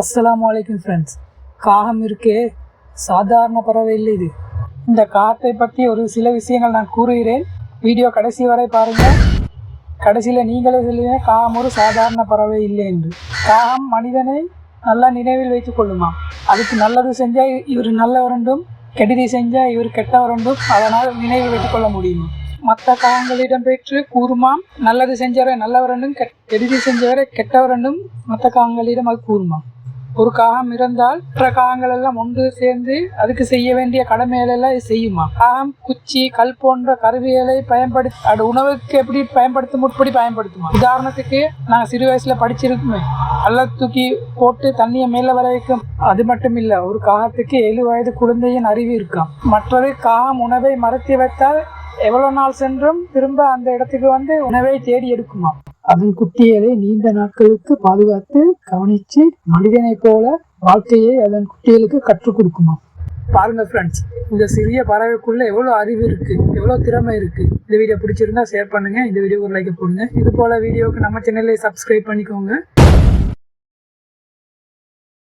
அஸ்லாம் அலைக்கும் ஃப்ரெண்ட்ஸ் காகம் இருக்கே சாதாரண பறவை இல்லை இது. இந்த காகத்தை பற்றி ஒரு சில விஷயங்கள் நான் கூறுகிறேன். வீடியோ கடைசி வரை பாருங்கள் கடைசியில் நீங்களே சொல்லுங்க காகம் ஒரு சாதாரண பறவை இல்லை என்று. காகம் மனிதனை நல்லா நினைவில் வைத்துக் கொள்ளுமா? அதுக்கு நல்லது செஞ்சால் இவர் நல்லவர் கெடுதி செஞ்சால் இவர் கெட்டவர் அதனால் நினைவில் வைத்துக் கொள்ள முடியுமா? மற்ற காகங்களிடம் பெற்று கூறுமாம் நல்லது செஞ்சவரை நல்லவரண்டும் கெடுதி செஞ்சவரை கெட்டவரண்டும் மற்ற காகங்களிடம் அது கூறுமாம். ஒரு காகம் இருந்தால் மற்ற காகங்கள் எல்லாம் ஒன்று சேர்ந்து அதுக்கு செய்ய வேண்டிய கடமைகள் எல்லாம் செய்யுமா? காகம் குச்சி கல் போன்ற கருவிகளை பயன்படுத்தி அது உணவுக்கு எப்படி பயன்படுத்தும் முற்படி பயன்படுத்துமா? உதாரணத்துக்கு நாங்கள் சிறு வயசுல படிச்சிருக்குமே அல்ல தூக்கி போட்டு தண்ணியை மேலே வர வைக்கும். அது மட்டும் இல்லை ஒரு காகத்துக்கு ஏழு வயது குழந்தையின் அறிவு இருக்காம். மற்றது காகம் உணவை மறத்தி வைத்தால் எவ்வளவு நாள் சென்றும் திரும்ப அந்த இடத்துக்கு வந்து உணவை தேடி எடுக்குமா அதன் குட்டிகளை நீண்ட நாட்களுக்கு பாதுகாத்து கவனிச்சு மனிதனைப் போல வாழ்க்கையை அதன் குட்டிகளுக்கு கற்றுக் கொடுக்குமா? பாருங்க ஃப்ரெண்ட்ஸ் இந்த சிறிய பறவைக்குள்ள எவ்வளோ அறிவு இருக்கு எவ்வளோ திறமை இருக்கு. இந்த வீடியோ பிடிச்சிருந்தா ஷேர் பண்ணுங்க இந்த வீடியோக்கு ஒரு லைக் போடுங்க. இது போல வீடியோவுக்கு நம்ம சேனலை சப்ஸ்கிரைப் பண்ணிக்கோங்க.